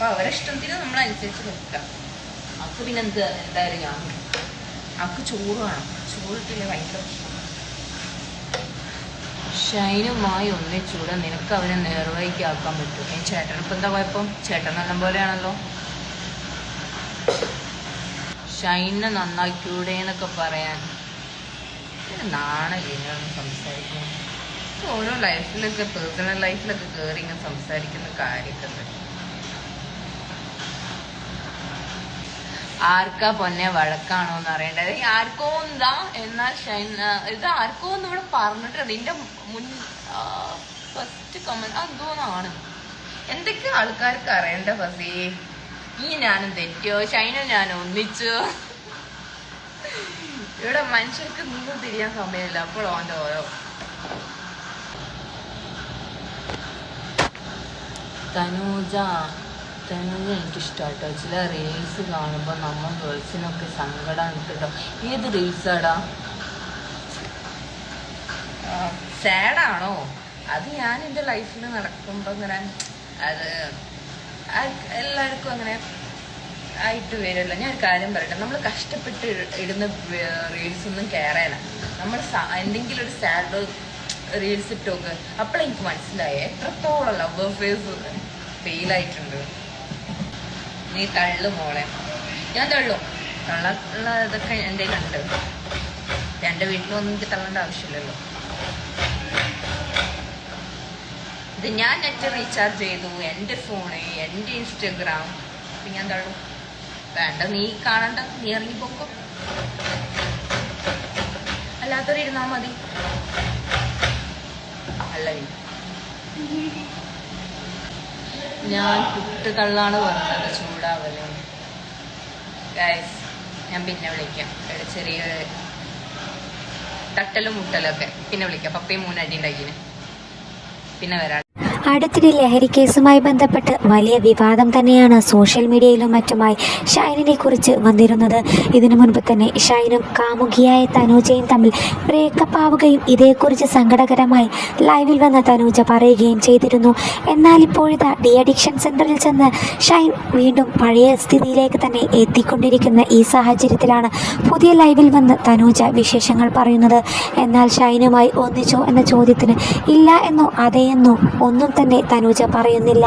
അപ്പൊ അവരെ ഇഷ്ടത്തിന് നമ്മൾ അനുസരിച്ച് നിൽക്കാം അക്ക് പിന്നെ എന്ത് എന്തായാലും ഞാൻ അക്ക് ചോറ് വേണം. ചോറിട്ടില്ല ഭയങ്കര ഷൈനുമായി ഒന്നിച്ചൂടെ നിനക്ക് അവനെ നേർവഴിക്ക് ആക്കാൻ പറ്റും ഈ ചേട്ടനിപ്പം എന്താ കുഴപ്പം? ചേട്ടൻ നല്ല പോലെയാണല്ലോ ഷൈനെ നന്നാക്കിയൂടെ എന്നൊക്കെ പറയാൻ. നാണലിങ്ങനെ സംസാരിക്കുന്നത് ഓരോ ലൈഫിലൊക്കെ പേഴ്സണൽ ലൈഫിലൊക്കെ കയറി ഇങ്ങനെ സംസാരിക്കുന്ന കാര്യമൊക്കെ ആർക്കാ പൊന്നെ വഴക്കാണോ എന്ന് അറിയേണ്ടത് ആർക്കോ എന്താ എന്നാൽ ഇത് ആർക്കോ എന്ന് ഇവിടെ പറഞ്ഞിട്ടുണ്ട്. ഇതിന്റെ മുൻ ഫസ്റ്റ് കമന്റ് എന്തോന്നാണ് എന്തൊക്കെ ആൾക്കാർക്ക് അറിയണ്ട ഫസി? ഈ ഞാനും തെറ്റോ? ഷൈനും ഞാനും ഒന്നിച്ചോ? ഇവിടെ മനുഷ്യർക്ക് നിന്ന് തിരിയാൻ സമയമില്ല. അപ്പോൾ ഓന്റെ ഓരോ തനൂജ തനൂജ എനിക്ക് കേട്ടോ ചില റീൽസ് കാണുമ്പോൾ നമ്മൾ ഗേൾസിനൊക്കെ സങ്കടമാണ് കേട്ടോ ഏത് റീൽസാടാ സാഡാണോ അത് ഞാൻ എന്റെ ലൈഫിൽ നടക്കുമ്പോൾ ഇങ്ങനെ അത് എല്ലാവർക്കും അങ്ങനെ ആയിട്ട് വരില്ല ഞാൻ ഒരു കാര്യം പറയട്ടെ. നമ്മൾ കഷ്ടപ്പെട്ട് ഇടുന്ന റീൽസ് ഒന്നും കയറാന നമ്മൾ എന്തെങ്കിലും ഒരു സാഡ് റീൽസ് ഇട്ടോക്ക്. അപ്പോൾ മനസ്സിലായേ എത്രത്തോളം ലവ് ഫേസ് ഫെയിൽ ആയിട്ടുണ്ട്. നീ തള്ളു മോളെ. ഞാൻ തള്ളും. തള്ള ഇതൊക്കെ എന്റെ കണ്ട്. എന്റെ വീട്ടിലൊന്നും എനിക്ക് തള്ളേണ്ട ആവശ്യമില്ലല്ലോ. ഇത് ഞാൻ നെറ്റ് റീചാർജ് ചെയ്തു. എന്റെ ഫോണ് എന്റെ ഇൻസ്റ്റഗ്രാം ഞാൻ തള്ളും. വേണ്ട നീ കാണണ്ട. നീ ഇറങ്ങി പോക്കോ. അല്ലാത്തവരിരുന്നാ മതി. അല്ല ഞാൻ കുട്ടുകള്ളാണ് പറഞ്ഞത് ചൂടാവൽ. ഗൈസ് ഞാൻ പിന്നെ വിളിക്കാം. ചെറിയ തട്ടലും മുട്ടലും ഒക്കെ പിന്നെ വിളിക്കാം. പപ്പയും മൂന്നടി ഉണ്ടാക്കിന്. പിന്നെ വരാം. അടുത്തിടെ ലഹരി കേസുമായി ബന്ധപ്പെട്ട് വലിയ വിവാദം തന്നെയാണ് സോഷ്യൽ മീഡിയയിലും മറ്റുമായി ഷൈനിനെ കുറിച്ച് വന്നിരുന്നത്. ഇതിനു മുൻപ് തന്നെ ഷൈനും കാമുകിയായ തനൂജയും തമ്മിൽ ബ്രേക്കപ്പ് ആവുകയും ഇതേക്കുറിച്ച് സങ്കടകരമായി ലൈവിൽ വന്ന തനൂജ പറയുകയും ചെയ്തിരുന്നു. എന്നാൽ ഇപ്പോഴത്തെ ഡി അഡിക്ഷൻ സെന്ററിൽ ചെന്ന് ഷൈൻ വീണ്ടും പഴയ സ്ഥിതിയിലേക്ക് തന്നെ എത്തിക്കൊണ്ടിരിക്കുന്ന ഈ സാഹചര്യത്തിലാണ് പുതിയ ലൈവിൽ വന്ന് തനൂജ വിശേഷങ്ങൾ പറയുന്നത്. എന്നാൽ ഷൈനുമായി ഒന്നിച്ചോ എന്ന ചോദ്യത്തിന് ഇല്ല എന്നോ അതെയെന്നോ ഒന്നും തന്നെ തനൂജ പറയുന്നില്ല.